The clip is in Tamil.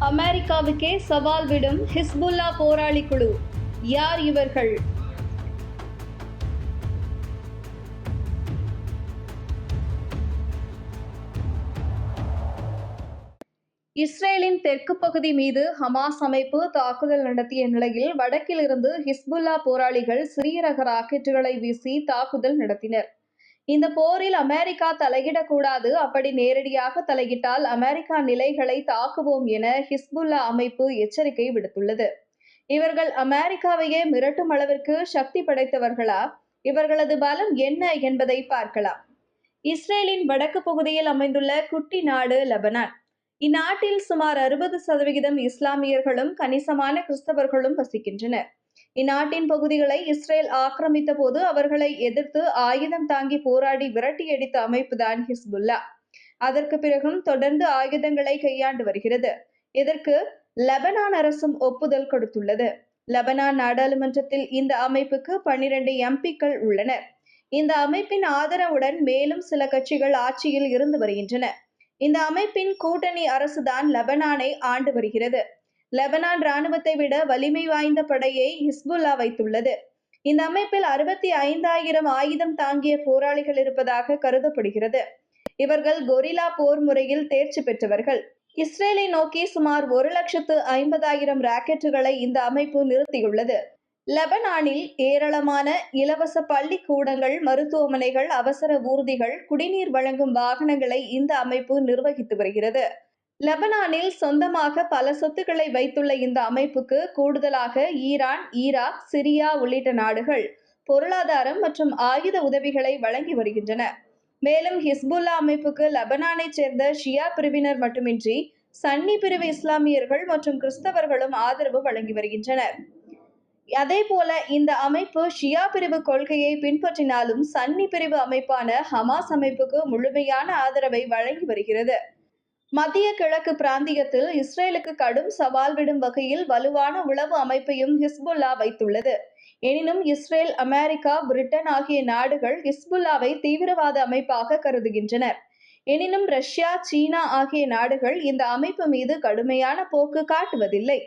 அமெரிக்காவுக்கே சவால் விடும் ஹிஸ்புல்லா போராளி குழு. யார் இவர்கள்? இஸ்ரேலின் தெற்கு பகுதி மீது ஹமாஸ் அமைப்பு தாக்குதல் நடத்திய நிலையில் வடக்கிலிருந்து ஹிஸ்புல்லா போராளிகள் சிறிய ரக ராக்கெட்டுகளை வீசி தாக்குதல் நடத்தினர். இந்த போரில் அமெரிக்கா தலையிடக்கூடாது. அப்படி நேரடியாக தலையிட்டால் அமெரிக்கா நிலைகளை தாக்குவோம் என ஹிஸ்புல்லா அமைப்பு எச்சரிக்கை விடுத்துள்ளது. இவர்கள் அமெரிக்காவையே மிரட்டும் அளவிற்கு சக்தி படைத்தவர்களா? இவர்களது பலம் என்ன என்பதை பார்க்கலாம். இஸ்ரேலின் வடக்கு பகுதியில் அமைந்துள்ள குட்டி நாடு லெபனான். இந்நாட்டில் சுமார் அறுபது சதவிகிதம் இஸ்லாமியர்களும் கணிசமான கிறிஸ்தவர்களும் வசிக்கின்றனர். இந்நாட்டின் பகுதிகளை இஸ்ரேல் ஆக்கிரமித்த போது அவர்களை எதிர்த்து ஆயுதம் தாங்கி போராடி விரட்டியடித்த அமைப்புதான் ஹிஸ்புல்லா. அதற்கு பிறகும் தொடர்ந்து ஆயுதங்களை கையாண்டு வருகிறது. இதற்கு லெபனான் அரசும் ஒப்புதல் கொடுத்துள்ளது. லெபனான் நாடாளுமன்றத்தில் இந்த அமைப்புக்கு பன்னிரண்டு எம்பிக்கள் உள்ளனர் இந்த அமைப்பின் ஆதரவுடன் மேலும் சில கட்சிகள் ஆட்சியில் இருந்து வருகின்றன. இந்த அமைப்பின் கூட்டணி அரசுதான் லெபனானை ஆண்டு வருகிறது. லெபனான் ராணுவத்தை விட வலிமை வாய்ந்த படையை ஹிஸ்புல்லா வைத்துள்ளது. இந்த அமைப்பில் அறுபத்தி ஐந்தாயிரம் ஆயுதம் தாங்கிய போராளிகள் இருப்பதாக கருதப்படுகிறது. இவர்கள் கொரில்லா போர் முறையில் தேர்ச்சி பெற்றவர்கள். இஸ்ரேலை நோக்கி சுமார் ஒரு லட்சத்து ஐம்பதாயிரம் ராக்கெட்டுகளை இந்த அமைப்பு நிறுத்தியுள்ளது. லெபனானில் ஏராளமான இலவச பள்ளி கூடங்கள் மருத்துவமனைகள் அவசர ஊர்திகள் குடிநீர் வழங்கும் வாகனங்களை இந்த அமைப்பு நிர்வகித்து வருகிறது. லெபனானில் சொந்தமாக பல சொத்துக்களை வைத்துள்ள இந்த அமைப்புக்கு கூடுதலாக ஈரான் ஈராக் சிரியா உள்ளிட்ட நாடுகள் பொருளாதாரம் மற்றும் ஆயுத உதவிகளை வழங்கி வருகின்றன. மேலும் ஹிஸ்புல்லா அமைப்புக்கு லெபனானைச் சேர்ந்த ஷியா பிரிவினர் மட்டுமின்றி சன்னி பிரிவு இஸ்லாமியர்கள் மற்றும் கிறிஸ்தவர்களும் ஆதரவு வழங்கி வருகின்றனர். அதே போல இந்த அமைப்பு ஷியா பிரிவு கொள்கையை பின்பற்றினாலும் சன்னி பிரிவு அமைப்பான ஹமாஸ் அமைப்புக்கு முழுமையான ஆதரவை வழங்கி வருகிறது. மத்திய கிழக்கு பிராந்தியத்தில் இஸ்ரேலுக்கு கடும் சவால் விடும் வகையில் வலுவான உளவு அமைப்பையும் ஹிஸ்புல்லா வைத்துள்ளது. எனினும் இஸ்ரேல் அமெரிக்கா பிரிட்டன் ஆகிய நாடுகள் ஹிஸ்புல்லாவை தீவிரவாத அமைப்பாக கருதுகின்றனர். எனினும் ரஷ்யா சீனா ஆகிய நாடுகள் இந்த அமைப்பு மீது கடுமையான போக்கு காட்டுவதில்லை.